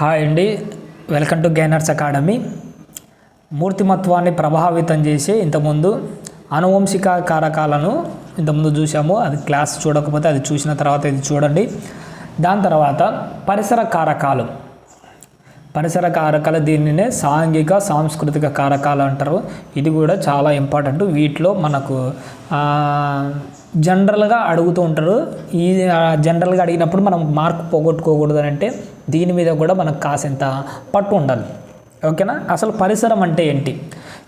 Hi అండి. Welcome to gainers academy. మూర్తిమత్వాన్ని ప్రభావితం చేసి ఇంతకుముందు అనువంశిక కారకాలను ఇంతకుముందు చూసాము అది క్లాస్ చూడకపోతే అది చూసిన తర్వాత ఇది చూడండి. దాని తర్వాత పరిసర కారకాలు. పరిసర కారకాలు దీనినే సాంఘిక సాంస్కృతిక కారకాలు అంటారు. ఇది కూడా చాలా ఇంపార్టెంట్ వీటిలో మనకు జనరల్గా అడుగుతూ ఉంటారు. ఈ జనరల్గా అడిగినప్పుడు మనం మార్క్ పోగొట్టుకోకూడదు అంటే దీని మీద కూడా మనకు కాసింత పట్టు ఉండాలి. ఓకేనా? అసలు పరిసరం అంటే ఏంటి?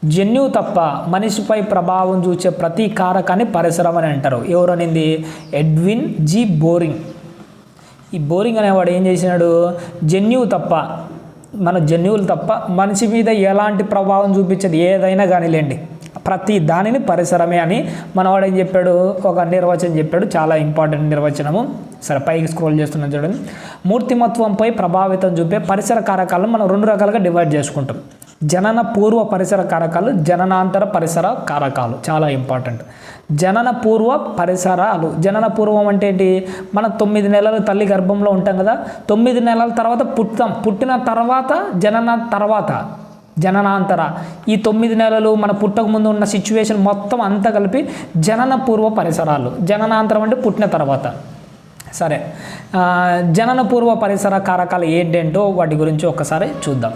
జన్యువు తప్ప మనిషిపై ప్రభావం చూసే ప్రతి కారకాన్ని పరిసరం అని అంటారు. ఎవరనింది? Edwin G Boring. ఈ బోరింగ్ అనేవాడు ఏం చేసినాడు? జన్యువు తప్ప మన జన్యువులు తప్ప మనిషి మీద ఎలాంటి ప్రభావం చూపించేది? ఏదైనా కానిలేండి. ప్రతి దానిని పరిసరమే అని మనవాడు ఏం చెప్పాడు? ఒక నిర్వచనం చెప్పాడు. చాలా ఇంపార్టెంట్ నిర్వచనము. సరే పైకి స్క్రోల్ చేస్తున్నాం చూడండి. మూర్తిమత్వంపై ప్రభావితం చూపే పరిసర కారకాలను మనం రెండు రకాలుగా డివైడ్ చేసుకుంటాం. జనన పూర్వ పరిసర కారకాలు జననాంతర పరిసర కారకాలు. చాలా ఇంపార్టెంట్. జనన పూర్వ పరిసరాలు. జనన పూర్వం అంటే ఏంటి? మనం తొమ్మిది నెలలు తల్లి గర్భంలో ఉంటాం కదా. తొమ్మిది నెలల తర్వాత పుట్టాం. పుట్టిన తర్వాత జనన తర్వాత జననాంతర. ఈ తొమ్మిది నెలలు మన పుట్టక ముందు ఉన్న సిచ్యువేషన్ మొత్తం అంతా కలిపి జనన పూర్వ పరిసరాలు. జననాంతరం అంటే పుట్టిన తర్వాత. సరే. జనన పూర్వ పరిసర కారకాలు ఏంటేంటో వాటి గురించి ఒకసారి చూద్దాం.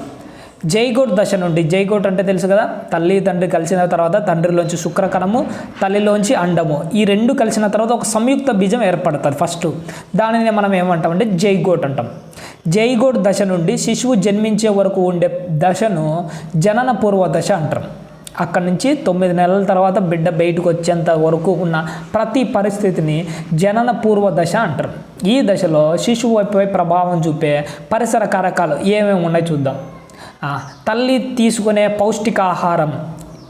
జైగోట్ దశ నుండి జైగోట్ అంటే తెలుసు కదా? తల్లి తండ్రి కలిసిన తర్వాత తండ్రిలోంచి శుక్రకణము తల్లిలోంచి అండము. ఈ రెండు కలిసిన తర్వాత ఒక సంయుక్త బీజం ఏర్పడుతుంది ఫస్ట్. దానిని మనం ఏమంటాం అంటే జైగోట్ అంటాం. జైగోడ్ దశ నుండి శిశువు జన్మించే వరకు ఉండే దశను జనన పూర్వ దశ అంటారు. అక్కడి నుంచి తొమ్మిది నెలల తర్వాత బిడ్డ బయటకు వచ్చేంత వరకు ఉన్న ప్రతి పరిస్థితిని జనన పూర్వ దశ అంటారు. ఈ దశలో శిశువుపై ప్రభావం చూపే పరిసర కారకాలు ఏమేమి ఉన్నాయి చూద్దాం. తల్లి తీసుకునే పౌష్టికాహారం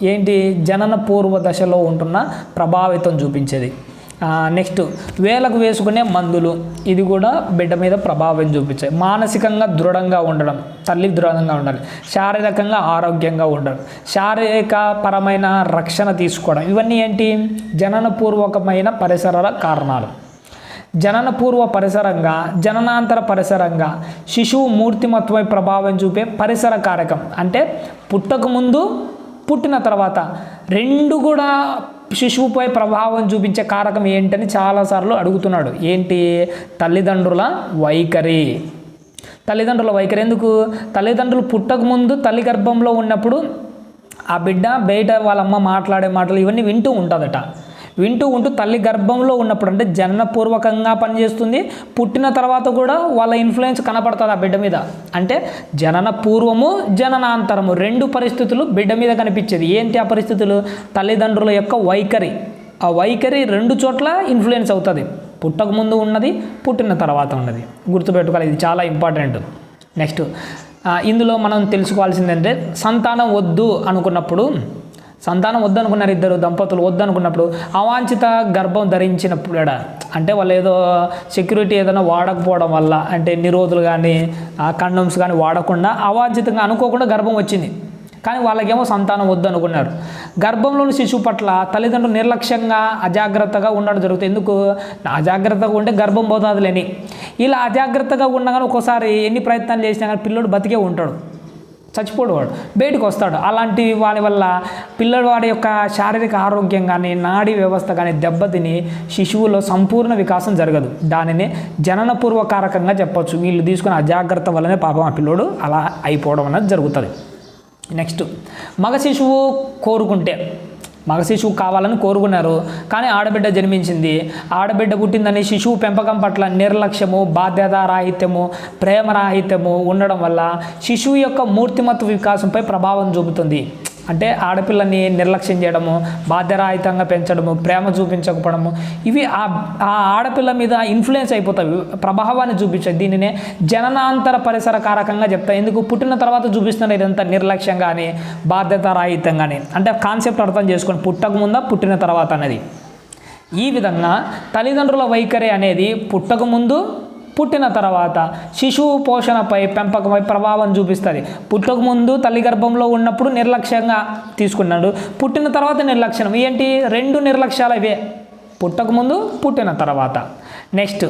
ఏంటి? జనన పూర్వ దశలో ఉంటున్న ప్రభావితం చూపించేది. నెక్స్ట్ వేలకు వేసుకునే మందులు. ఇది కూడా బిడ్డ మీద ప్రభావం చూపించాయి. మానసికంగా దృఢంగా ఉండడం తల్లి దృఢంగా ఉండాలి. శారీరకంగా ఆరోగ్యంగా ఉండడం శారీరక పరమైన రక్షణ తీసుకోవడం. ఇవన్నీ ఏంటి? జననపూర్వకమైన పరిసరాల కారణాలు. జననపూర్వ పరిసరంగా జననాంతర పరిసరంగా శిశువు మూర్తిమత్వమై ప్రభావం చూపే పరిసర కారకం. అంటే పుట్టకముందు పుట్టిన తర్వాత రెండు కూడా శిశువుపై ప్రభావం చూపించే కారకం ఏంటని చాలాసార్లు అడుగుతున్నాడు. ఏంటి? తల్లిదండ్రుల వైఖరి. తల్లిదండ్రుల వైఖరి ఎందుకు? తల్లిదండ్రులు పుట్టక ముందు తల్లి గర్భంలో ఉన్నప్పుడు ఆ బిడ్డ బయట వాళ్ళ అమ్మ మాట్లాడే మాటలు ఇవన్నీ వింటూ ఉంటుందట. వింటూ ఉంటూ తల్లి గర్భంలో ఉన్నప్పుడు అంటే జననపూర్వకంగా పనిచేస్తుంది. పుట్టిన తర్వాత కూడా వాళ్ళ ఇన్ఫ్లుయెన్స్ కనపడుతుంది ఆ బిడ్డ మీద. అంటే జనన పూర్వము జననాంతరము రెండు పరిస్థితులు బిడ్డ మీద కనిపించేది. ఏంటి ఆ పరిస్థితులు? తల్లిదండ్రుల యొక్క వైఖరి. ఆ వైఖరి రెండు చోట్ల ఇన్ఫ్లుయెన్స్ అవుతుంది. పుట్టకముందు ఉన్నది పుట్టిన తర్వాత ఉన్నది. గుర్తుపెట్టుకోవాలి ఇది చాలా ఇంపార్టెంట్ నెక్స్ట్ ఇందులో మనం తెలుసుకోవాల్సిందంటే సంతానం వద్దు అనుకున్నప్పుడు సంతానం వద్దనుకున్నారు ఇద్దరు దంపతులు వద్దనుకున్నప్పుడు అవాంఛిత గర్భం ధరించినప్పుడు అంటే వాళ్ళు ఏదో సెక్యూరిటీ ఏదైనా వాడకపోవడం వల్ల అంటే నిరోధులు కానీ కండమ్స్ కానీ వాడకుండా అవాంఛితంగా అనుకోకుండా గర్భం వచ్చింది. కానీ వాళ్ళకేమో సంతానం వద్దనుకున్నారు. గర్భంలోని శిశువు పట్ల తల్లిదండ్రులు నిర్లక్ష్యంగా అజాగ్రత్తగా ఉండడం జరుగుతుంది. ఎందుకు? అజాగ్రత్తగా ఉంటే గర్భం పోతాదులేని. ఇలా అజాగ్రత్తగా ఉండగానే ఒక్కోసారి ఎన్ని ప్రయత్నాలు చేసినా కానీ పిల్లోడు బతికే ఉంటాడు. చచ్చిపోడు వాడు. బయటకు వస్తాడు. అలాంటి వాని వల్ల పిల్లవాడి యొక్క శారీరక ఆరోగ్యం కానీ నాడీ వ్యవస్థ కానీ దెబ్బతిని శిశువులో సంపూర్ణ వికాసం జరగదు. దానిని జననపూర్వకారకంగా చెప్పొచ్చు. వీళ్ళు తీసుకున్న అజాగ్రత్త వల్లనే పాపం ఆ పిల్లోడు అలా అయిపోవడం అనేది జరుగుతుంది. నెక్స్ట్ మగ శిశువు కోరుకుంటే మగ శిశువు కావాలని కోరుకున్నారు. కానీ ఆడబిడ్డ జన్మించింది. ఆడబిడ్డ పుట్టిందని శిశువు పెంపకం పట్ల నిర్లక్ష్యము బాధ్యతారాహిత్యము ప్రేమరాహిత్యము ఉండడం వల్ల శిశువు యొక్క మూర్తిమత్వ వికాసంపై ప్రభావం చూపుతుంది. అంటే ఆడపిల్లని నిర్లక్ష్యం చేయడము బాధ్యరాహితంగా పెంచడము ప్రేమ చూపించకపోవడము ఇవి ఆ ఆ ఆడపిల్ల మీద ఇన్ఫ్లుయెన్స్ అయిపోతాయి ప్రభావాన్ని చూపించాయి. దీనినే జననాంతర పరిసర కారకంగా చెప్తాయి. ఎందుకు? పుట్టిన తర్వాత చూపిస్తున్న ఇదంతా నిర్లక్ష్యం కానీ బాధ్యతారాహితం కానీ అంటే కాన్సెప్ట్ అర్థం చేసుకొని పుట్టక ముందా పుట్టిన తర్వాత అనేది. ఈ విధంగా తల్లిదండ్రుల వైఖరి అనేది పుట్టక ముందు పుట్టిన తర్వాత శిశువు పోషణపై పెంపకమై ప్రభావం చూపిస్తుంది. పుట్టక ముందు తల్లి గర్భంలో ఉన్నప్పుడు నిర్లక్ష్యంగా తీసుకున్నాడు. పుట్టిన తర్వాత నిర్లక్ష్యం. ఏంటి? రెండు నిర్లక్ష్యాలు ఇవే. పుట్టకముందు పుట్టిన తర్వాత. నెక్స్ట్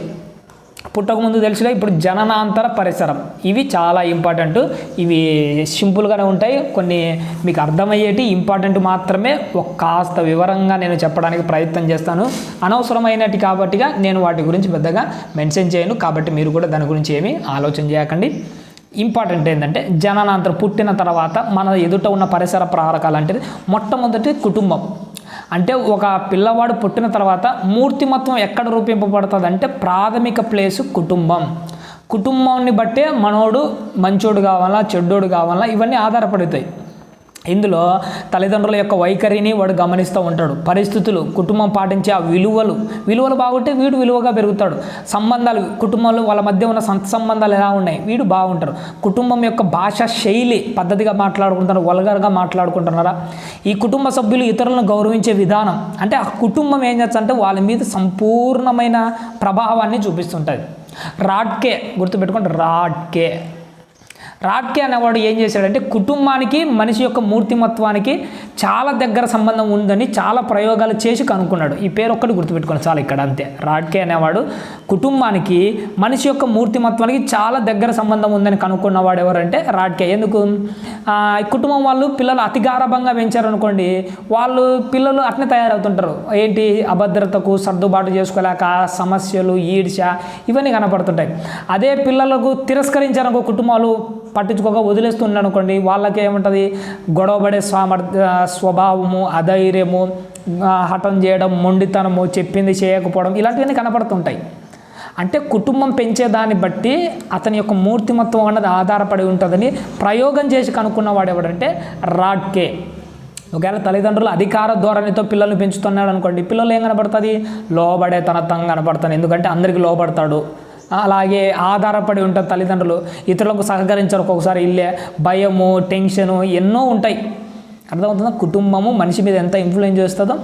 పుట్టకముందు తెలుసుగా ఇప్పుడు జననాంతర పరిసరం. ఇవి చాలా ఇంపార్టెంట్ ఇవి సింపుల్గానే ఉంటాయి. కొన్ని మీకు అర్థమయ్యేటి ఇంపార్టెంట్ మాత్రమే. ఒక కాస్త వివరంగా నేను చెప్పడానికి ప్రయత్నం చేస్తాను. అనవసరమైనటి కాబట్టిగా నేను వాటి గురించి పెద్దగా మెన్షన్ చేయను. కాబట్టి మీరు కూడా దాని గురించి ఏమీ ఆలోచన చేయకండి. ఇంపార్టెంట్ ఏంటంటే జననాంతరం పుట్టిన తర్వాత మన ఎదుట ఉన్న పరిసర ప్రారకాలు అంటే మొట్టమొదటి కుటుంబం. అంటే ఒక పిల్లవాడు పుట్టిన తర్వాత మూర్తిమత్వం ఎక్కడ రూపింపబడుతుంది అంటే ప్రాథమిక ప్లేసు కుటుంబం. కుటుంబాన్ని బట్టే మనోడు మంచోడు కావాలా చెడ్డోడు కావాలా ఇవన్నీ ఆధారపడతాయి. ఇందులో తల్లిదండ్రుల యొక్క వైఖరిని వాడు గమనిస్తూ ఉంటాడు. పరిస్థితులు కుటుంబం పాటించే ఆ విలువలు విలువలు బాగుంటే వీడు విలువగా పెరుగుతాడు. సంబంధాలు కుటుంబంలో వాళ్ళ మధ్య ఉన్న సంత సంబంధాలు ఎలా ఉన్నాయి? వీడు బాగుంటారు కుటుంబం యొక్క భాష శైలి పద్ధతిగా మాట్లాడుకుంటారు వల్గర్గా మాట్లాడుకుంటున్నారా? ఈ కుటుంబ సభ్యులు ఇతరులను గౌరవించే విధానం అంటే ఆ కుటుంబం ఏం చేస్తుందంటే వాళ్ళ మీద సంపూర్ణమైన ప్రభావాన్ని చూపిస్తుంటుంది. రాడ్కే గుర్తుపెట్టుకోండి రాడ్కే రాట్కే అనేవాడు ఏం చేశాడంటే కుటుంబానికి మనిషి యొక్క మూర్తిమత్వానికి చాలా దగ్గర సంబంధం ఉందని చాలా ప్రయోగాలు చేసి కనుక్కున్నాడు. ఈ పేరు ఒక్కటి గుర్తుపెట్టుకోండి చాలా ఇక్కడ అంతే. రాట్కే అనేవాడు కుటుంబానికి మనిషి యొక్క మూర్తిమత్వానికి చాలా దగ్గర సంబంధం ఉందని కనుక్కున్నవాడు ఎవరంటే రాట్కే ఎందుకు? ఈ కుటుంబం వాళ్ళు పిల్లలు అతి గారభంగా పెంచారనుకోండి వాళ్ళు పిల్లలు అట్నే తయారవుతుంటారు. ఏంటి? అభద్రతకు సర్దుబాటు చేసుకోలేక సమస్యలు ఈడ్చ ఇవన్నీ కనపడుతుంటాయి. అదే పిల్లలకు తిరస్కరించారనుకో కుటుంబాలు పట్టించుకోక వదిలేస్తున్నాడు అనుకోండి వాళ్ళకి ఏముంటుంది? గొడవపడే సామర్థ్య స్వభావము అధైర్యము హఠం చేయడం మొండితనము చెప్పింది చేయకపోవడం ఇలాంటివన్నీ కనపడుతుంటాయి. అంటే కుటుంబం పెంచేదాన్ని బట్టి అతని యొక్క మూర్తిమత్వం అన్నది ఆధారపడి ఉంటుందని ప్రయోగం చేసి కనుక్కున్నవాడు ఎవడంటే రాడ్కే. ఒకవేళ తల్లిదండ్రులు అధికార ధోరణితో పిల్లల్ని పెంచుతున్నాడు అనుకోండి పిల్లలు ఏం కనబడుతుంది లోబడే తనతం కనబడుతుంది ఎందుకంటే అందరికీ లోబడతాడు. అలాగే ఆధారపడి ఉంటుంది తల్లిదండ్రులు. ఇతరులకు సహకరించరు ఒక్కొక్కసారి ఇల్లే. భయము టెన్షను ఎన్నో ఉంటాయి. అర్థమవుతుందా? కుటుంబము మనిషి మీద ఎంత ఇన్ఫ్లుయెన్స్ చేస్తుందో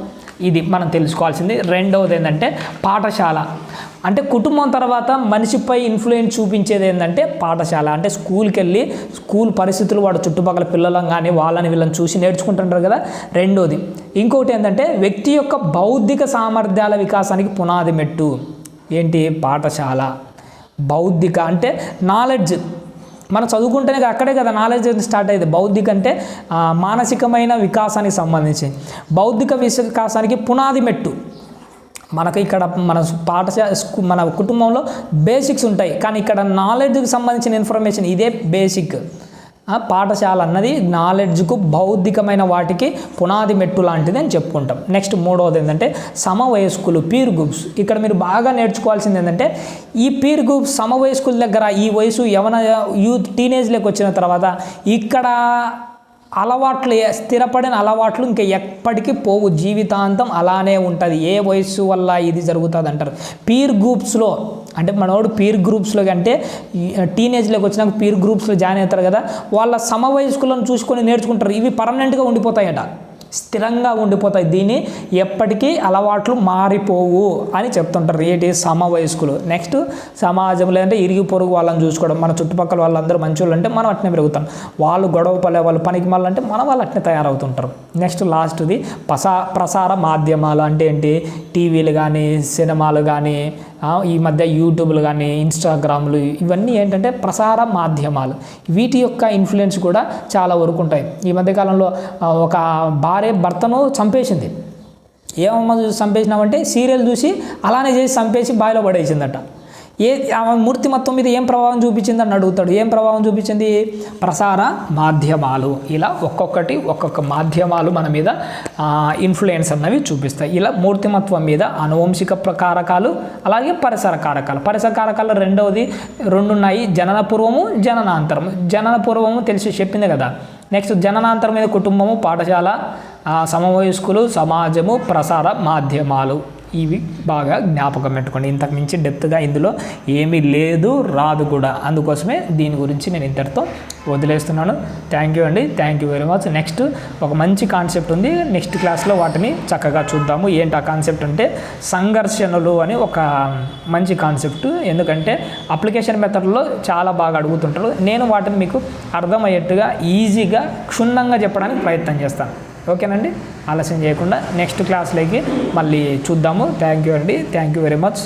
ఇది మనం తెలుసుకోవాల్సింది. రెండవది ఏంటంటే పాఠశాల. అంటే కుటుంబం తర్వాత మనిషిపై ఇన్ఫ్లుయెన్స్ చూపించేది ఏంటంటే పాఠశాల. అంటే స్కూల్కి వెళ్ళి స్కూల్ పరిస్థితులు వాడు చుట్టుపక్కల పిల్లలను కానీ వాళ్ళని వీళ్ళని చూసి నేర్చుకుంటుంటారు కదా. రెండోది ఇంకొకటి ఏంటంటే వ్యక్తి యొక్క బౌద్ధిక సామర్థ్యాల వికాసానికి పునాది మెట్టు. ఏంటి? పాఠశాల. బౌద్ధిక అంటే నాలెడ్జ్ మనం చదువుకుంటేనే అక్కడే కదా నాలెడ్జ్ స్టార్ట్ అయ్యేది. బౌద్ధిక అంటే మానసికమైన వికాసానికి సంబంధించి. బౌద్ధిక వికాసానికి పునాది మెట్టు. మనకి ఇక్కడ మన పాఠశాల స్కూ మన కుటుంబంలో బేసిక్స్ ఉంటాయి. కానీ ఇక్కడ నాలెడ్జ్కి సంబంధించిన ఇన్ఫర్మేషన్ ఇదే బేసిక్ పాఠశాల అన్నది నాలెడ్జ్కు బౌద్ధికమైన వాటికి పునాది మెట్టు లాంటిది అని చెప్పుకుంటాం. నెక్స్ట్ మూడవది ఏంటంటే సమవయస్కులు పీర్ గ్రూప్స్. ఇక్కడ మీరు బాగా నేర్చుకోవాల్సింది ఏంటంటే ఈ పీర్ గ్రూప్స్ సమవయస్కుల దగ్గర ఈ వయసు యవన యూత్ టీనేజ్లోకి వచ్చిన తర్వాత ఇక్కడ అలవాట్లు స్థిరపడిన అలవాట్లు ఇంకా ఎప్పటికీ పోవు. జీవితాంతం అలానే ఉంటుంది. ఏ వయస్సు వల్ల ఇది జరుగుతుంది అంటారు పీర్ గ్రూప్స్లో అంటే మనోడు పీర్ గ్రూప్స్లో అంటే టీనేజ్లోకి వచ్చినాక పీర్ గ్రూప్స్లో జాయిన్ అవుతారు కదా వాళ్ళ సమవయస్కులను చూసుకొని నేర్చుకుంటారు. ఇవి పర్మనెంట్గా ఉండిపోతాయట. స్థిరంగా ఉండిపోతాయి. దీన్ని ఎప్పటికీ అలవాట్లు మారిపోవు అని చెప్తుంటారు. ఏంటి? సమవయస్కులు. నెక్స్ట్ సమాజంలో అంటే ఇరిగి పొరుగు వాళ్ళని చూసుకోవడం. మన చుట్టుపక్కల వాళ్ళందరూ మంచోళ్ళు అంటే మనం అట్నే పెరుగుతాం. వాళ్ళు గొడవ పడే వాళ్ళు పనికి మళ్ళీ అంటే మన వాళ్ళు అట్నే తయారవుతుంటారు. నెక్స్ట్ లాస్ట్ది ప్రసా ప్రసార మాధ్యమాలు అంటే ఏంటి? టీవీలు కానీ సినిమాలు కానీ ఈ మధ్య యూట్యూబ్లు కానీ ఇన్స్టాగ్రామ్లు ఇవన్నీ ఏంటంటే ప్రసార మాధ్యమాలు. వీటి యొక్క ఇన్ఫ్లుయెన్స్ కూడా చాలా వరకు ఉంటాయి. ఈ మధ్యకాలంలో ఒక భార్య భర్తను చంపేసింది. ఏమమ్మ చూసి చంపేసినామంటే సీరియల్ చూసి అలానే చేసి చంపేసి బావిలో పడేసిందట. ఏ మూర్తి మొత్తం మీద ఏం ప్రభావం చూపించిందని అడుగుతాడు. ఏం ప్రభావం చూపించింది? ప్రసార మాధ్యమాలు. ఇలా ఒక్కొక్కటి ఒక్కొక్క మాధ్యమాలు మన మీద ఇన్ఫ్లుయెన్స్ అన్నవి చూపిస్తాయి. ఇలా మూర్తిమత్వం మీద అనువంశిక కారకాలు అలాగే పరిసర కారకాలు. పరిసర కారకాలు రెండవది రెండు ఉన్నాయి జనన పూర్వము జననాంతరము. జనన పూర్వము తెలిసి చెప్పింది కదా. నెక్స్ట్ జననాంతరం మీద కుటుంబము పాఠశాల సమవయస్కులు సమాజము ప్రసార మాధ్యమాలు. ఇవి బాగా జ్ఞాపకం పెట్టుకోండి. ఇంతకు మించి డెప్త్గా ఇందులో ఏమీ లేదు రాదు కూడా. అందుకోసమే దీని గురించి నేను ఇంతటితో వదిలేస్తున్నాను. థ్యాంక్ యూ అండి. Thank you very much next ఒక మంచి కాన్సెప్ట్ ఉంది. నెక్స్ట్ క్లాస్లో వాటిని చక్కగా చూద్దాము. ఏంటి ఆ కాన్సెప్ట్ అంటే సంఘర్షణలు అని ఒక మంచి కాన్సెప్ట్ ఎందుకంటే అప్లికేషన్ మెథడ్లో చాలా బాగా అడుగుతుంటారు. నేను వాటిని మీకు అర్థమయ్యేట్టుగా ఈజీగా క్షుణ్ణంగా చెప్పడానికి ప్రయత్నం చేస్తాను. ఓకేనండి? ఆలస్యం చేయకుండా నెక్స్ట్ క్లాస్లోకి మళ్ళీ చూద్దాము. థ్యాంక్ యూ అండి. Thank you very much.